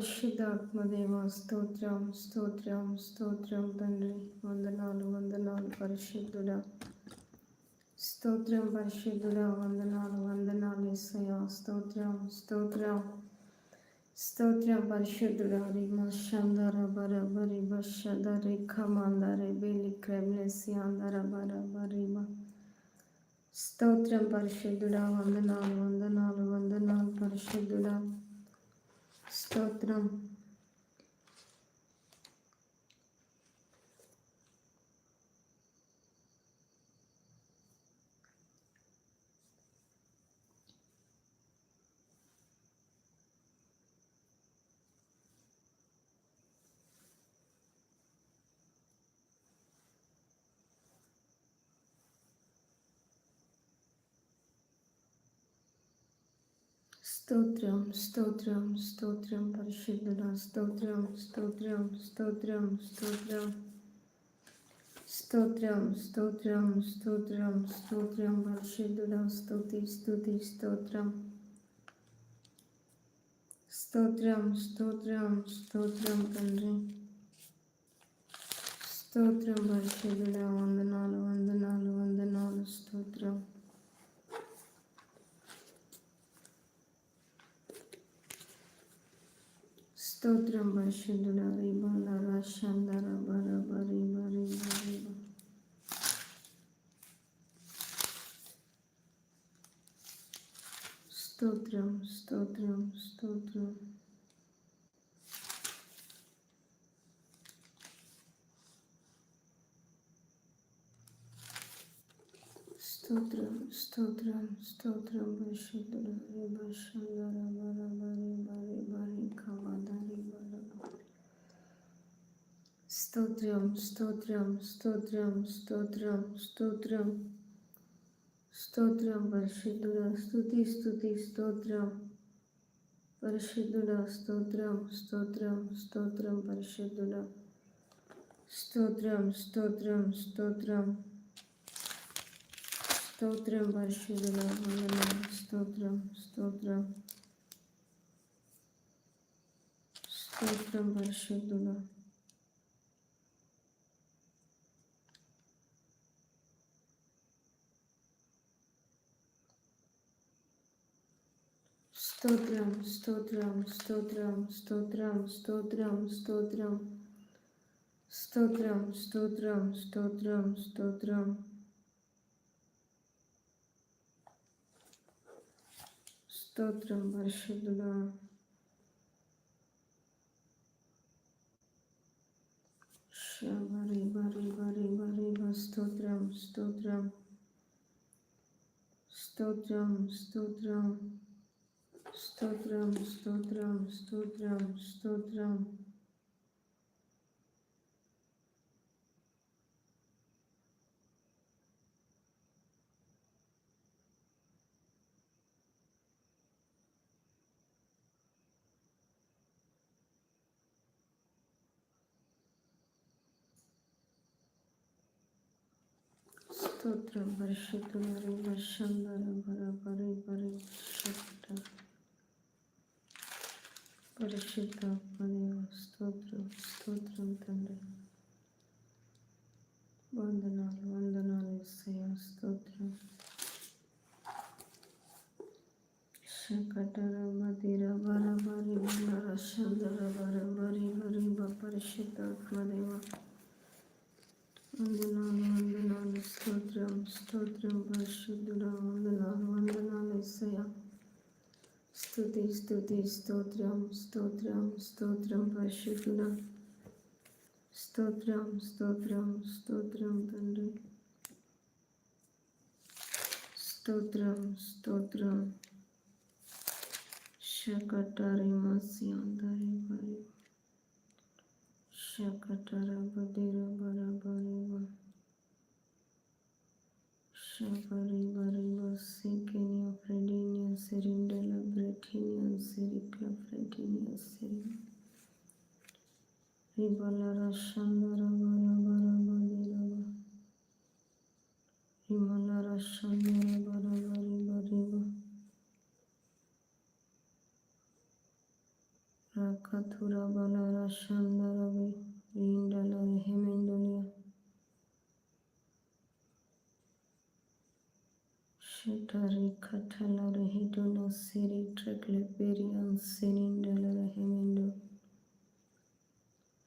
పరిశుద్ధాత్మదేవ స్తోత్రం స్తోత్రం స్తోత్రం తండ్రి. వందనాలు వందనాలు పరిశుద్ధుడా. స్తోత్రం పరిశుద్ధుడా వందనాలు వందనాలు ఇసయ స్తోత్రం స్తోత్రం స్తోత్రం పరిశుద్ధుడా. రి షందర బర బరి బషద రేఖ మందరే బేలి క్రెమ్లెసి బర బరిమ స్తోత్రం పరిశుద్ధుడా వందనాలు వందనాలు వందనాలు పరిశుద్ధుడా. స్తోత్రం స్తోత్రం స్తోత్రం స్తోత్రం పరిశుద్ధుల స్తోత్రం స్తోత్రం స్తోత్రం స్తోత్రం స్తోత్రం స్తోత్రం స్తోత్రం స్తోత్రం పరిశుద్ధుల స్తుతి స్తుతి స్తోత్రం స్తోత్రం స్తోత్రం స్తోత్రం తండ్రి స్తోత్రం పరిశుద్ధుల వందనాలు వందనాలు వందనాలు స్తోత్రం స్తోత్రం పరిశుద్ధుడ రీబల రాశాంధర బరబ రీబ రీబ రీబ స్తోత్రం స్తోత్రం స్తోత్రం స్తోత్రం స్తోత్రం స్తోత్రం పరిశుద్ధుడు రిబషందర బర బరి బరి బరి కవదరి బర స్తోత్రం స్తోత్రం స్తోత్రం స్తోత్రం స్తోత్రం స్తోత్రం పరిశుద్ధుడ స్తుతి స్తుతి స్తోత్రం పరిశుద్ధుడ స్తోత్రం స్తోత్రం స్తోత్రం పరిశుద్ధుడ స్తోత్రం స్తోత్రం స్తోత్రం స్తోత్రం పరిశుద్ధుల వందనం స్తోత్రం స్తోత్రం స్తోత్రం పరిశుద్ధుల స్తోత్రం స్తోత్రం స్తోత్రం స్తోత్రం స్తోత్రం స్తోత్రం స్తోత్రం స్తోత్రం స్తోత్రం స్తోత్రం స్తోత్రం పరిశుద్ధుడా బరి బరి బరి బరి స్తోత్రం స్తోత్రం స్తోత్రం స్తోత్రం స్తోత్రం స్తోత్రం స్తోత్రం స్తోత్రం స్తోత్రం పరిశుద్ధ మరి వర్షం బరబరబరి పరిశుద్ధ పరిశుద్ధ స్తోత్రం స్తోత్రం తండ్రి వందనాలు వందనాలు ఇస్తాయా స్తోత్రం శకటర మదిర బరబరి బర రషందర బరబరి బరి పరిశుద్ధాత్మదేవ వందనాలు వందనాలు స్తోత్రం స్తోత్రం పరిశుద్ధుల వందనాలు వందనాలు ఇసయ స్థుతి స్థుతి స్తోత్రం స్తోత్రం స్తోత్రం పరిశుద్ధుడ స్తోత్రం స్తోత్రం స్తోత్రం తండ్రి స్తోత్రం స్తోత్రం శకటారి మస్యాంతరి పరి शकटरबदिरबरबरिव शबरिबरिव सिकेनिया फ्रेडिनिया सिरिंडला ब्रेटिनिया सिरिक्ला फ्रेडिनिया सिरि रिबलर शंगरबरबरबदिरब रिमलर शंगरबरबरिबरिव रखथुरबलर शंगरबरिव ग्रीन डॉलर हेमन डॉलर शटरी खटलर हिडोनो सेरी ट्रेक्लेपेरियन सेरिन डॉलर हेमन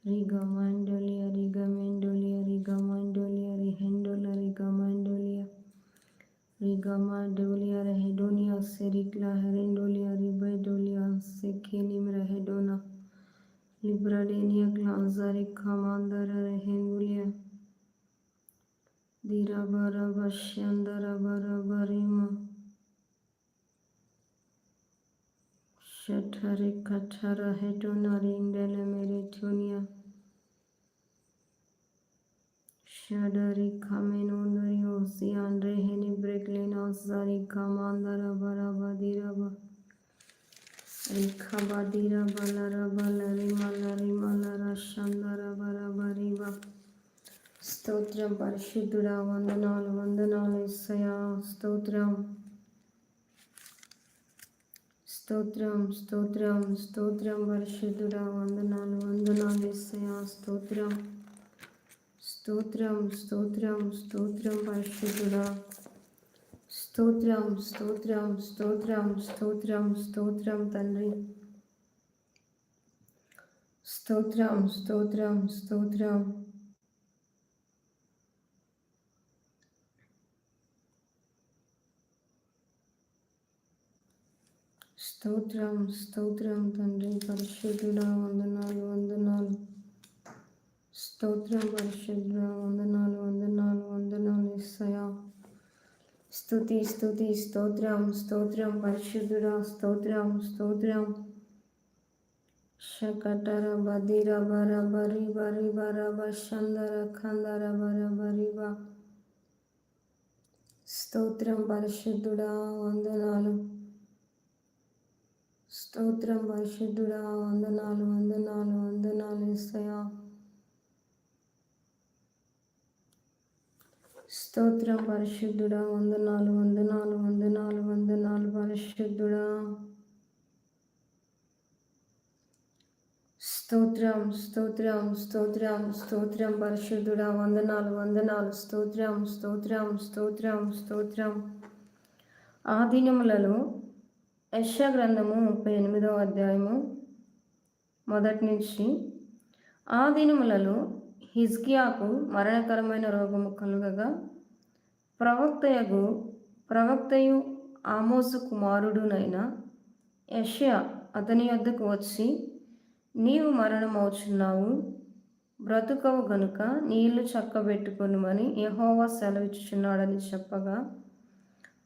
रिगा मांडोलिया रिगा मेंडोलिया रिगा मांडोलिया रिहेंडोला रिगा मांडोलिया रिगा मांडोलिया रहेडोनिया सेरिक्ला हेरेंडोलिया रिबेडोलिया सेकेनिम रहेडोना Librarenia glanzari kamandara rehengulia. Dirabara vashyandara barabarima. Shatari katara hetonari indele meritunia. Shadari kamenonari osiandre heni breglena zari kamandara barabadira barabadira. Balara Balari మలరి మలర Shandara Barabariba స్తోత్రం పరిశుద్ధుడా వందనాలు వందనాలు ఇస్తయా స్తోత్రం స్తోత్రం స్తోత్రం స్తోత్రం పరిశుద్ధుడా వందనాలు వందనాలు ఇస్తయా స్తోత్రం స్తోత్రం స్తోత్రం స్తోత్రం పరిశుద్ధుడా స్తోత్రం స్తోత్రం స్తోత్రం స్తోత్రం స్తోత్రం తండ్రి స్తోత్రం స్తోత్రం స్తోత్రం స్తోత్రం స్తోత్రం తండ్రి పరిశుద్ధుడా వందనాలు వందనాలు స్తోత్రం పరిశుద్ధుడా వందనాలు వందనాలు వందనాలు ఇస్తాయా స్థుతి స్తుతి స్తోత్రం స్తోత్రం పరిశుద్ధుడా స్తోత్రం స్తోత్రం శకటర బదిర బర బరి బరి బర బషందర ఖందర బర బరి స్తోత్రం పరిశుద్ధుడా వందనాలు స్తోత్రం పరిశుద్ధుడా వందనాలు వందనాలు వందనాలు ఇస్తాయా స్తోత్రం పరిశుద్ధుడా వందనాలు వందనాలు వందనాలు వందనాలు పరిశుద్ధుడా. స్తోత్రం స్తోత్రం స్తోత్రం స్తోత్రం పరిశుద్ధుడా వందనాలు వందనాలు స్తోత్రం స్తోత్రం స్తోత్రం స్తోత్రం. ఆ దినములలో యశ గ్రంథము ముప్పై ఎనిమిదవ అధ్యాయము మొదటి నుంచి ఆ దినములలో హిజ్కియాకు మరణకరమైన రోగము కలుగగా ప్రవక్తయగు ప్రవక్తయు ఆమోసు కుమారుడునైన యష్యా అతని వద్దకు వచ్చి నీవు మరణమవుచున్నావు. బ్రతుకవు గనుక నీళ్ళు చక్కబెట్టుకొనుమని యహోవా సెలవిచ్చుచున్నాడని చెప్పగా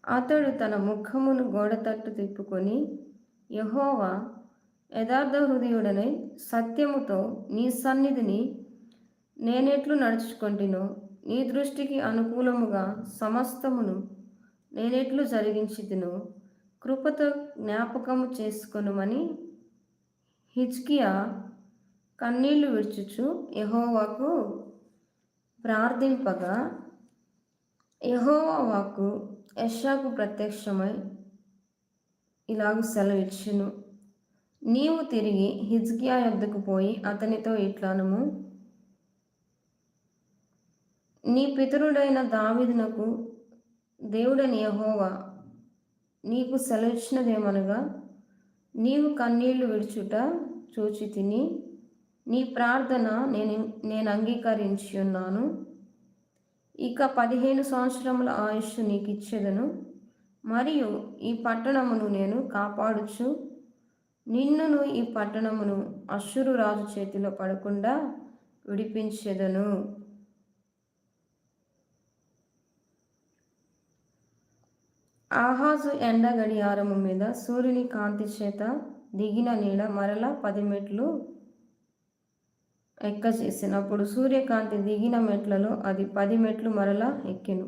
అతడు తన ముఖమును గోడ తట్టు తిప్పుకొని యహోవా యథార్థ హృదయుడనై సత్యముతో నీ సన్నిధిని నేనెట్లు నడుచుకుంటును? నీ దృష్టికి అనుకూలముగా సమస్తమును నేనెట్లు జరిగించితినో? కృపతో జ్ఞాపకము చేసుకొనుమని హిజ్కియా కన్నీళ్ళు విడుచుచు యహోవాకు ప్రార్థింపగా యహోవాకు యశాకు ప్రత్యక్షమై ఇలాగ సెలవిచ్చును నీవు తిరిగి హిజ్కియా యొద్దకు పోయి అతనితో ఇట్లానము. నీ పితరుడైన దావిదునకు దేవుడని యహోవా నీకు సెలవిచ్చినదేమనగా నీవు కన్నీళ్ళు విడుచుట చూచి తిని నీ ప్రార్థన నేను నేను అంగీకరించి ఉన్నాను ఇక పదిహేను సంవత్సరముల ఆయుష్ నీకు ఇచ్చేదను మరియు ఈ పట్టణమును నేను కాపాడుచు నిన్నును ఈ పట్టణమును అశ్వరు రాజు చేతిలో పడకుండా విడిపించేదను. ఆహాజు ఎండ గడియారము మీద సూర్యుని కాంతి చేత దిగిన నీడ మరల పది మెట్లు ఎక్క చేసినప్పుడు సూర్యకాంతి దిగిన మెట్లలో అది పది మెట్లు మరల ఎక్కెను.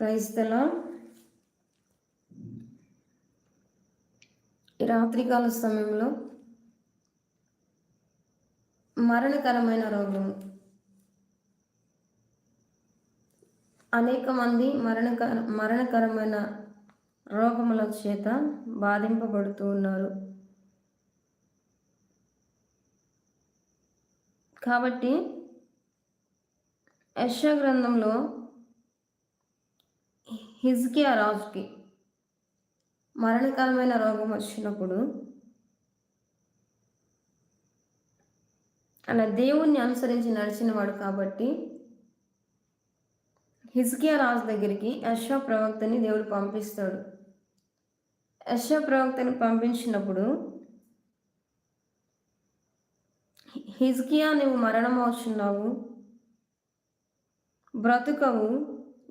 క్రైస్తల రాత్రికాల సమయంలో మరణకరమైన రోగం అనేక మంది మరణకర మరణకరమైన రోగముల చేత బాధింపబడుతూ ఉన్నారు. కాబట్టి యశ గ్రంథంలో హిజ్కియా రాజుకి మరణకరమైన రోగం వచ్చినప్పుడు అలా దేవుణ్ణి అనుసరించి నడిచినవాడు కాబట్టి హిజ్కియా రాజు దగ్గరికి యశ ప్రవక్తని దేవుడు పంపిస్తాడు. యశ ప్రవక్తని పంపించినప్పుడు హిజ్కియా నువ్వు మరణం అవుతున్నావు బ్రతుకవు.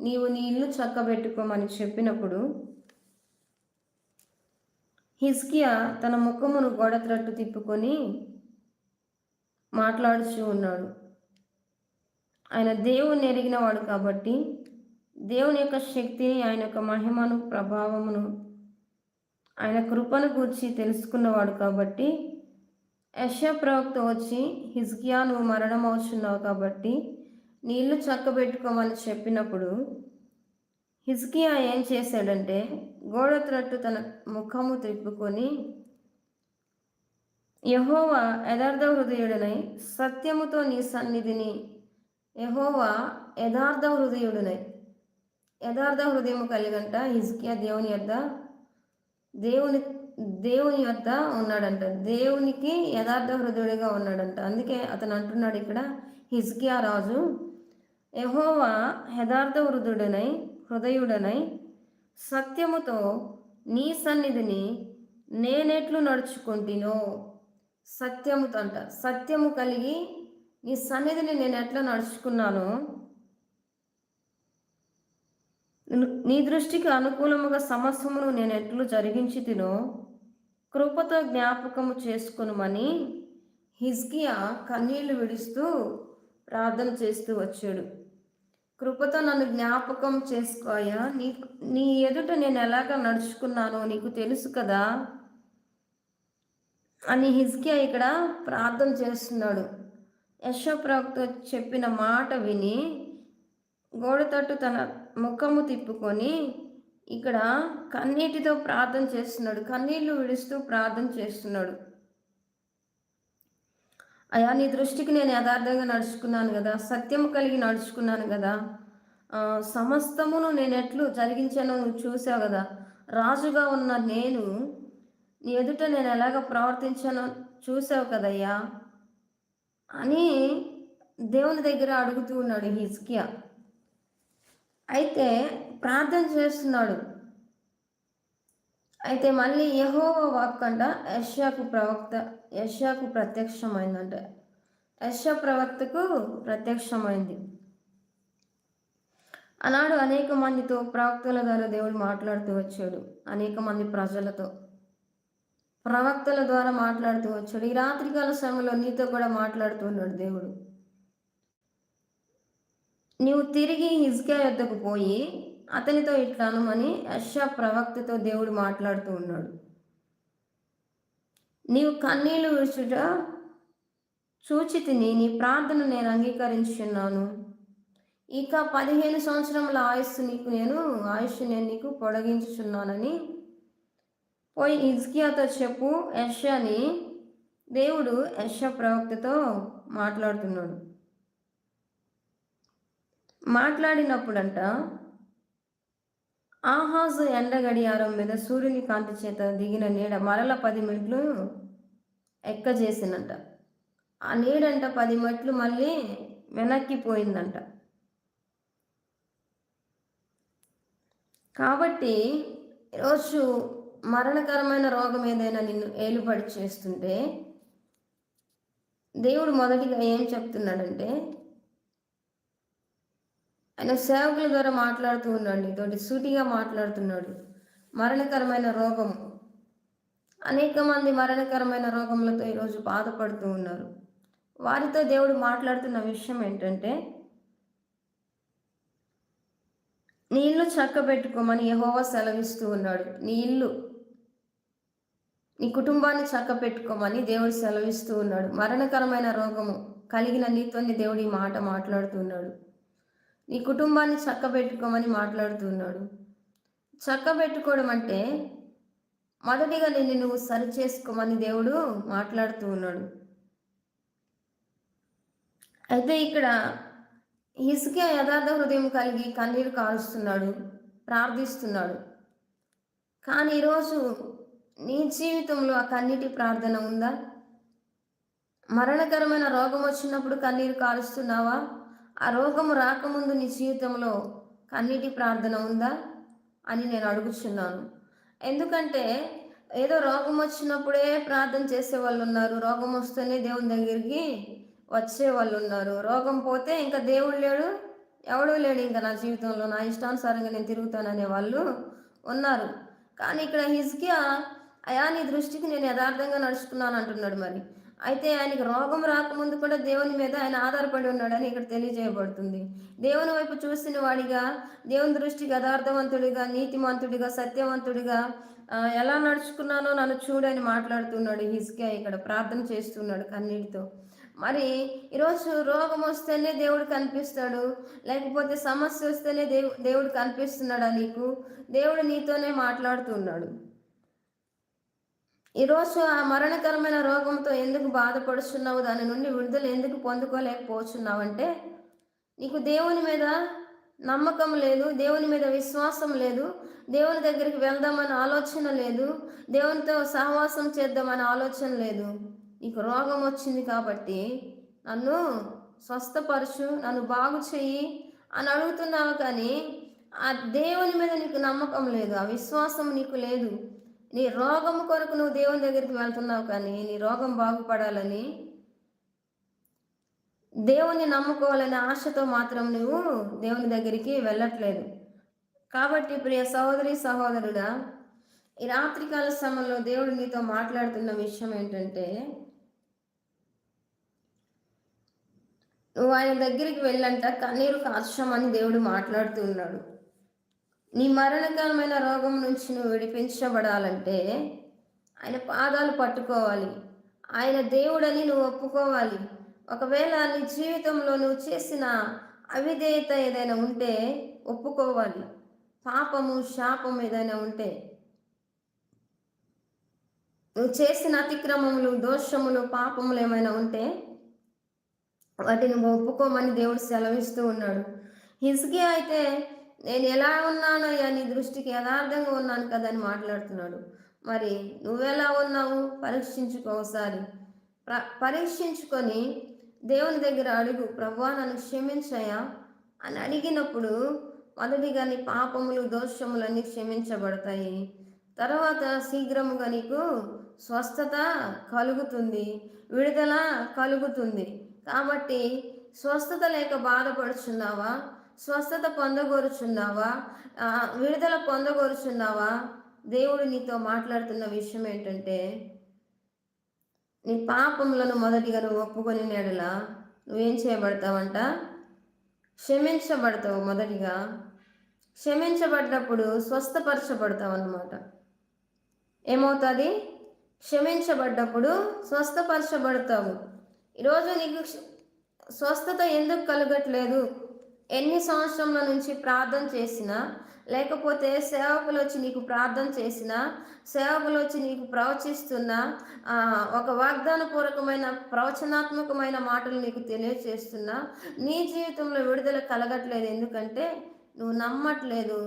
నీవు నీ ఇల్లు చక్కబెట్టుకోమని చెప్పినప్పుడు హిజ్కియా తన ముఖమును గోడ త్రట్టు తిప్పుకొని మాట్లాడుచూ ఉన్నాడు. ఆయన దేవుని ఎరిగినవాడు కాబట్టి దేవుని యొక్క శక్తిని ఆయన యొక్క మహిమను ప్రభావమును ఆయన కృపను గూర్చి తెలుసుకున్నవాడు కాబట్టి యశ ప్రవక్త వచ్చి హిజ్కియా నువ్వు మరణం అవుతున్నావు కాబట్టి నీళ్ళు చక్కబెట్టుకోమని చెప్పినప్పుడు హిజ్కియా ఏం చేశాడంటే గోడ త్రట్టు తన ముఖము తిప్పుకొని యహోవా యథార్థ హృదయుడనై సత్యముతో నీ సన్నిధిని యహోవా యథార్థ హృదయుడునై. యథార్థ హృదయము కలిగంట హిజ్కియా దేవుని యొద్ద దేవుని దేవుని వద్ద ఉన్నాడంట. దేవునికి యథార్థ హృదయుడిగా ఉన్నాడంట. అందుకే అతను అంటున్నాడు ఇక్కడ హిజ్కియా రాజు యహోవా యథార్థ హృదయుడనై హృదయుడనై సత్యముతో నీ సన్నిధిని నేనెట్లు నడుచుకుంటునో? సత్యముతో అంట సత్యము కలిగి నీ సన్నిధిని నేను ఎట్లా నడుచుకున్నానో? నీ దృష్టికి అనుకూలముగా సమస్తమును నేను ఎట్లు జరిగించి తినో కృపతో జ్ఞాపకము చేసుకునమని హిజ్కియా కన్నీళ్ళు విడుస్తూ ప్రార్థన చేస్తూ వచ్చాడు. కృపతో నన్ను జ్ఞాపకం చేసుకోయా? నీ నీ ఎదుట నేను ఎలాగ నడుచుకున్నానో నీకు తెలుసు కదా? అని హిజ్కియా ఇక్కడ ప్రార్థన చేస్తున్నాడు. యశోప్రవక్త చెప్పిన మాట విని గోడ తట్టు తన ముఖము తిప్పుకొని ఇక్కడ కన్నీటితో ప్రార్థన చేస్తున్నాడు. కన్నీళ్ళు విడుస్తూ ప్రార్థన చేస్తున్నాడు. అయా నీ దృష్టికి నేను యథార్థంగా నడుచుకున్నాను కదా. సత్యము కలిగి నడుచుకున్నాను కదా. సమస్తమును నేను ఎట్లు జరిగించానో నువ్వు చూసావు కదా. రాజుగా ఉన్న నేను నీ ఎదుట నేను ఎలాగ ప్రవర్తించానో చూసావు కదయ్యా. అని దేవుని దగ్గర అడుగుతూ ఉన్నాడు హిస్కియా అయితే ప్రార్థన చేస్తున్నాడు. అయితే మళ్ళీ యహో వాక్ అంట యష్యాకు ప్రవక్త యష్యాకు ప్రత్యక్షమైందంట. యశ ప్రవక్తకు ప్రత్యక్షమైంది. ఆనాడు అనేక మందితో ప్రవక్తల ద్వారా దేవుడు మాట్లాడుతూ వచ్చాడు. అనేక మంది ప్రజలతో. ప్రవక్తల ద్వారా మాట్లాడుతూ వచ్చాడు. ఈ రాత్రికాల సమయంలో నీతో కూడా మాట్లాడుతూ ఉన్నాడు దేవుడు. నీవు తిరిగి హిజ్గా యొద్దకు పోయి అతనితో ఇట్లా అనుమని యశ ప్రవక్తతో దేవుడు మాట్లాడుతూ ఉన్నాడు. నీవు కన్నీళ్ళు విడుచుట చూచి తిని నీ ప్రార్థన నేను అంగీకరించున్నాను ఇక పదిహేను సంవత్సరముల ఆయుస్సు నీకు నేను ఆయుష్ నేను నీకు పొడిగించుచున్నానని పోయి ఇజ్కియాతో చెప్పు యషని దేవుడు యష ప్రవక్తతో మాట్లాడుతున్నాడు. మాట్లాడినప్పుడంట ఆహాజు ఎండ గడియారం మీద సూర్యుని కాంతి చేత దిగిన నీడ మరల పది మెట్లు ఎక్కజేసినంట ఆ నీడంట పది మెట్లు మళ్ళీ వెనక్కిపోయిందంట. కాబట్టి ఈరోజు మరణకరమైన రోగం ఏదైనా నిన్ను ఏలుబడి చేస్తుంటే దేవుడు మొదటిగా ఏం చెప్తున్నాడంటే ఆయన సేవకుల ద్వారా మాట్లాడుతూ ఉన్నాడు తోటి సూటిగా మాట్లాడుతున్నాడు. మరణకరమైన రోగం. అనేక మంది మరణకరమైన రోగములతో ఈరోజు బాధపడుతూ ఉన్నారు. వారితో దేవుడు మాట్లాడుతున్న విషయం ఏంటంటే నీ ఇల్లు చక్కబెట్టుకోమని యహోవా సెలవిస్తూ ఉన్నాడు. నీ ఇల్లు నీ కుటుంబాన్ని చక్క పెట్టుకోమని దేవుడు సెలవిస్తూ ఉన్నాడు. మరణకరమైన రోగము కలిగిన నీతోని దేవుడు ఈ మాట మాట్లాడుతున్నాడు. నీ కుటుంబాన్ని చక్కబెట్టుకోమని మాట్లాడుతున్నాడు. చక్కబెట్టుకోవడం అంటే మొదటిగా నిన్ను నువ్వు సరి చేసుకోమని దేవుడు మాట్లాడుతూ ఉన్నాడు. అయితే ఇక్కడ ఇసుకే యథార్థ హృదయం కలిగి కన్నీరు కారుస్తున్నాడు ప్రార్థిస్తున్నాడు. కానీ ఈరోజు నీ జీవితంలో ఆ కన్నీటి ప్రార్థన ఉందా? మరణకరమైన రోగం వచ్చినప్పుడు కన్నీరు కారుస్తున్నావా? ఆ రోగము రాకముందు నీ జీవితంలో కన్నీటి ప్రార్థన ఉందా? అని నేను అడుగుచున్నాను. ఎందుకంటే ఏదో రోగం వచ్చినప్పుడే ప్రార్థన చేసే వాళ్ళు ఉన్నారు. రోగం వస్తేనే దేవుని దగ్గరికి వచ్చే వాళ్ళు ఉన్నారు. రోగం పోతే ఇంకా దేవుడు లేడు ఎవడూ లేడు. ఇంకా నా జీవితంలో నా ఇష్టానుసారంగా నేను తిరుగుతాననే వాళ్ళు ఉన్నారు. కానీ ఇక్కడ హిజ్కియా అయా నీ దృష్టికి నేను యథార్థంగా నడుచుకున్నాను అంటున్నాడు మరి. అయితే ఆయనకి రోగం రాకముందు కూడా దేవుని మీద ఆయన ఆధారపడి ఉన్నాడని ఇక్కడ తెలియజేయబడుతుంది. దేవుని వైపు చూసిన వాడిగా దేవుని దృష్టికి యథార్థవంతుడిగా నీతిమంతుడిగా సత్యవంతుడిగా ఎలా నడుచుకున్నానో నన్ను చూడని మాట్లాడుతున్నాడు హిస్కే ఇక్కడ ప్రార్థన చేస్తున్నాడు కన్నీటితో. మరి ఈరోజు రోగం వస్తేనే దేవుడు కనిపిస్తాడు లేకపోతే సమస్య వస్తేనే దేవు దేవుడు కనిపిస్తున్నాడా నీకు? దేవుడు నీతోనే మాట్లాడుతున్నాడు. ఈరోజు ఆ మరణకరమైన రోగంతో ఎందుకు బాధపడుచున్నావు? దాని నుండి విడుదల ఎందుకు పొందుకోలేకపోతున్నావు అంటే నీకు దేవుని మీద నమ్మకం లేదు దేవుని మీద విశ్వాసం లేదు దేవుని దగ్గరికి వెళ్దామని ఆలోచన లేదు దేవునితో సహవాసం చేద్దామని ఆలోచన లేదు. నీకు రోగం వచ్చింది కాబట్టి నన్ను స్వస్థపరచు నన్ను బాగు చెయ్యి అని అడుగుతున్నావు కానీ ఆ దేవుని మీద నీకు నమ్మకం లేదు ఆ విశ్వాసం నీకు లేదు. నీ రోగం కొరకు నువ్వు దేవుని దగ్గరికి వెళ్తున్నావు కానీ నీ రోగం బాగుపడాలని దేవుని నమ్ముకోవాలనే ఆశతో మాత్రం నువ్వు దేవుని దగ్గరికి వెళ్ళట్లేదు. కాబట్టి ప్రియ సహోదరి సహోదరుడా ఈ రాత్రికాల సమయంలో దేవుడు నీతో మాట్లాడుతున్న విషయం ఏంటంటే నువ్వు ఆయన దగ్గరికి వెళ్ళంట కన్నీరు కాల్చమని దేవుడు మాట్లాడుతూ ఉన్నాడు. నీ మరణకరమైన రోగం నుంచి నువ్వు విడిపించబడాలంటే ఆయన పాదాలు పట్టుకోవాలి. ఆయన దేవుడని నువ్వు ఒప్పుకోవాలి. ఒకవేళ నీ జీవితంలో నువ్వు చేసిన అవిధేయత ఏదైనా ఉంటే ఒప్పుకోవాలి. పాపము శాపం ఏదైనా ఉంటే. నువ్వు చేసిన అతిక్రమములు దోషములు పాపములు ఏమైనా ఉంటే వాటిని ఒప్పుకోమని దేవుడు సెలవిస్తూ ఉన్నాడు. హిజ్కి అయితే నేను ఎలా ఉన్నానయ్యా నీ దృష్టికి యథార్థంగా ఉన్నాను కదా అని మాట్లాడుతున్నాడు. మరి నువ్వెలా ఉన్నావు? పరీక్షించుకో ఒకసారి. పరీక్షించుకొని దేవుని దగ్గర అడుగు ప్రభువా నన్ను క్షమించయా అని అడిగినప్పుడు మొదటిగా నీ పాపములు దోషములన్నీ క్షమించబడతాయి. తర్వాత శీఘ్రముగా నీకు స్వస్థత కలుగుతుంది విడుదల కలుగుతుంది. కాబట్టి స్వస్థత లేక బాధపడుచున్నావా? స్వస్థత పొందగోరుచున్నావా? విడుదల పొందగోరుచున్నావా? దేవుడు నీతో మాట్లాడుతున్న విషయం ఏంటంటే నీ పాపములను మొదటిగా నువ్వు ఒప్పుకొని నెడల నువ్వేం చేయబడతావంట? క్షమించబడతావు మొదటిగా. క్షమించబడ్డప్పుడు స్వస్థపరచబడతావు అన్నమాట ఏమవుతుంది? క్షమించబడ్డప్పుడు స్వస్థపరచబడతావు. ఈరోజు నీకు స్వస్థత ఎందుకు కలగట్లేదు? ఎన్ని సంవత్సరముల నుంచి ప్రార్థన చేసినా లేకపోతే సేవకులు వచ్చి నీకు ప్రార్థన చేసిన సేవకులు వచ్చి నీకు ప్రవచిస్తున్న ఒక వాగ్దానపూర్వకమైన ప్రవచనాత్మకమైన మాటలు నీకు తెలియచేస్తున్నా నీ జీవితంలో విడుదల కలగట్లేదు. ఎందుకంటే నువ్వు నమ్మట్లేదు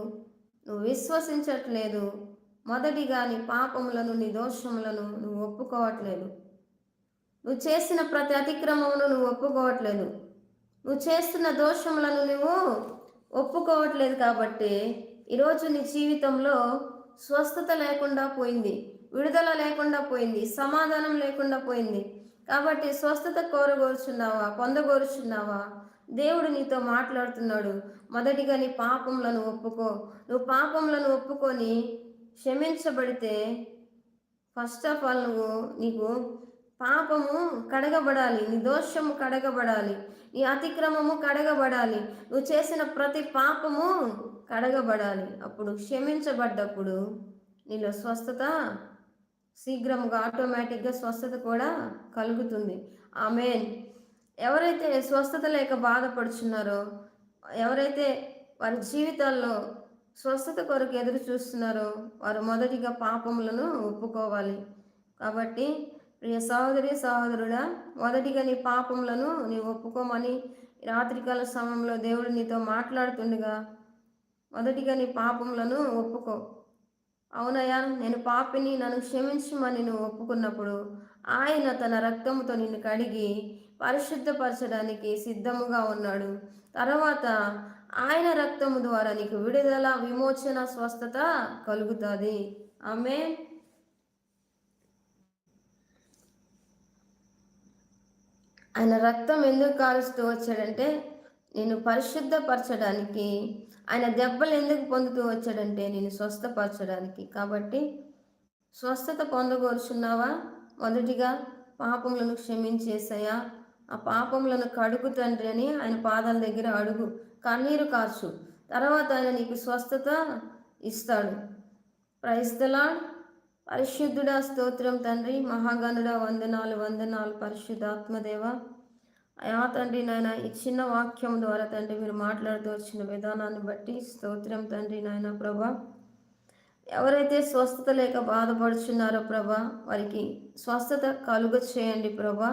నువ్వు విశ్వసించట్లేదు. మొదటిగా నీ పాపములను నీ దోషములను నువ్వు ఒప్పుకోవట్లేదు. నువ్వు చేసిన ప్రతి అతిక్రమమును నువ్వు ఒప్పుకోవట్లేదు. నువ్వు చేస్తున్న దోషములను నువ్వు ఒప్పుకోవట్లేదు కాబట్టి ఈరోజు నీ జీవితంలో స్వస్థత లేకుండా పోయింది విడుదల లేకుండా పోయింది సమాధానం లేకుండా పోయింది. కాబట్టి స్వస్థత కోరగోరుచున్నావా పొందగోరుచున్నావా? దేవుడు నీతో మాట్లాడుతున్నాడు. మొదటిగా నీ పాపములను ఒప్పుకో. నువ్వు పాపములను ఒప్పుకొని క్షమించబడితే ఫస్ట్ ఆఫ్ ఆల్ నువ్వు నీకు పాపము కడగబడాలి నీ దోషము కడగబడాలి నీ అతిక్రమము కడగబడాలి. నువ్వు చేసిన ప్రతి పాపము కడగబడాలి. అప్పుడు క్షమించబడ్డప్పుడు నీలో స్వస్థత శీఘ్రముగా ఆటోమేటిక్గా స్వస్థత కూడా కలుగుతుంది. ఆమె ఎవరైతే స్వస్థత లేక బాధపడుచున్నారో ఎవరైతే వారి జీవితాల్లో స్వస్థత కొరకు ఎదురు చూస్తున్నారో వారు మొదటిగా పాపములను ఒప్పుకోవాలి. కాబట్టి ప్రియ సహోదరి సహోదరుడా మొదటిగా నీ పాపములను నీ ఒప్పుకోమని రాత్రికాల సమయంలో దేవుడు నీతో మాట్లాడుతుండగా మొదటిగా నీ పాపములను ఒప్పుకో. అవునయ్యా నేను పాపిని నన్ను క్షమించమని నువ్వు ఒప్పుకున్నప్పుడు ఆయన తన రక్తముతో నిన్ను కడిగి పరిశుద్ధపరచడానికి సిద్ధముగా ఉన్నాడు. తర్వాత ఆయన రక్తము ద్వారా నీకు విడుదల విమోచన స్వస్థత కలుగుతుంది. ఆమె ఆయన రక్తం ఎందుకు కాలుస్తూ వచ్చాడంటే నేను పరిశుద్ధపరచడానికి ఆయన దెబ్బలు ఎందుకు పొందుతూ వచ్చాడంటే నేను స్వస్థపరచడానికి. కాబట్టి స్వస్థత పొందగోరుచున్నావా? మొదటిగా పాపములను క్షమించేసాయా ఆ పాపములను కడుగు తండ్రి అని ఆయన పాదాల దగ్గర అడుగు కన్నీరు కార్చు. తర్వాత ఆయన నీకు స్వస్థత ఇస్తాడు. ప్రైస్తలాడ్ పరిశుద్ధుడా స్తోత్రం తండ్రి. మహాగణుడ వందనాలు వందనాలు పరిశుద్ధాత్మదేవ. అయా తండ్రి నాయన ఈ చిన్న వాక్యం ద్వారా తండ్రి మీరు మాట్లాడుతూ వచ్చిన విధానాన్ని బట్టి స్తోత్రం తండ్రి నాయన ప్రభా. ఎవరైతే స్వస్థత లేక బాధపడుచున్నారో ప్రభా వారికి స్వస్థత కలుగ చేయండి ప్రభా.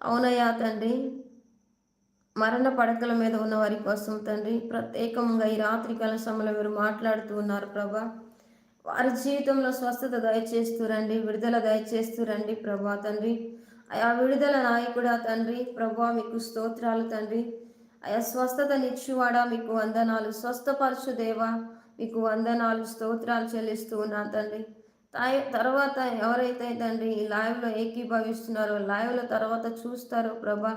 అవునయ్యా తండ్రి మరణ పడకల మీద ఉన్న వారి కోసం తండ్రి ప్రత్యేకంగా ఈ రాత్రికాల సమయంలో మీరు మాట్లాడుతూ ఉన్నారు ప్రభా. వారి జీవితంలో స్వస్థత దయచేస్తూ రండి విడుదల దయచేస్తూ రండి ప్రభా తండ్రి. ఆ విడుదల నాయకుడా తండ్రి ప్రభా మీకు స్తోత్రాలు తండ్రి. అయా స్వస్థతనిచ్చువాడా మీకు వందనాలు. స్వస్థపరచు దేవా మీకు వందనాలు. స్తోత్రాలు చెల్లిస్తూ ఉన్నాను తండ్రి. తర్వాత ఎవరైతే తండ్రి ఈ లైవ్లో ఏకీభవిస్తున్నారో లైవ్లో తర్వాత చూస్తారో ప్రభా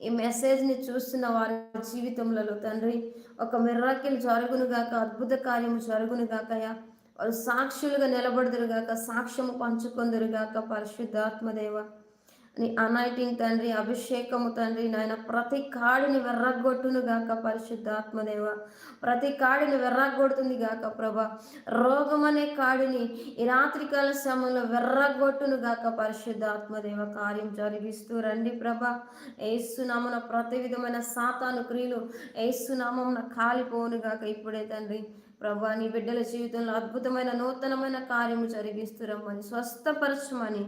ఈ మెసేజ్ని చూస్తున్న వారి జీవితంలో తండ్రి ఒక మిర్రాకిల్ జరుగునుగాక అద్భుత కార్యము జరుగునుగాకయా వారు సాక్షులుగా నిలబడుదురు గాక సాక్ష్యము పంచుకొందురు గాక పరిశుద్ధాత్మదేవ. నీ అనైటింగ్ తండ్రి అభిషేకము తండ్రి నాయన ప్రతి కాడిని వెర్రగొట్టును గాక పరిశుద్ధాత్మదేవ. ప్రతి కాడిని వెర్రగొడుతుంది గాక ప్రభ. రోగం అనే కాడిని ఈ రాత్రికాల సమయంలో వెర్రగొట్టును గాక పరిశుద్ధాత్మదేవ కార్యం జరిగిస్తూ రండి ప్రభ. ఏసునామన ప్రతి విధమైన సాతాను క్రియలు ఏసునామం కాలిపోను గాక ఇప్పుడే తండ్రి. ప్రభా నీ బిడ్డల జీవితంలో అద్భుతమైన నూతనమైన కార్యము జరిగిస్తురమ్మని స్వస్థపరచమని.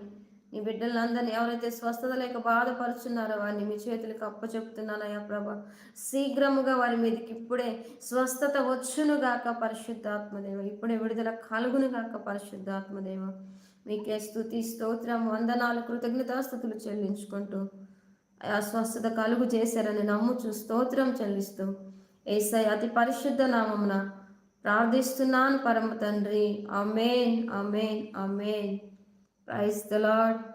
నీ బిడ్డలందరినీ ఎవరైతే స్వస్థత లేక బాధపరుచున్నారో వారిని మీ చేతులకు అప్పచెప్తున్నానయ్యా ప్రభా. శీఘ్రముగా వారి మీదకి ఇప్పుడే స్వస్థత వచ్చునుగాక పరిశుద్ధాత్మదేవ. ఇప్పుడే విడుదల కలుగునుగాక పరిశుద్ధాత్మదేవ. మీకే స్థుతి స్తోత్రం వందనాలు కృతజ్ఞతాస్థుతులు చెల్లించుకుంటూ ఆ స్వస్థత కలుగు చేశారని నమ్ముచు స్తోత్రం చెల్లిస్తూ ఏసై అతి పరిశుద్ధ నామమున ప్రార్థిస్తున్నాను పరమ తండ్రి. Amen amen amen Praise the Lord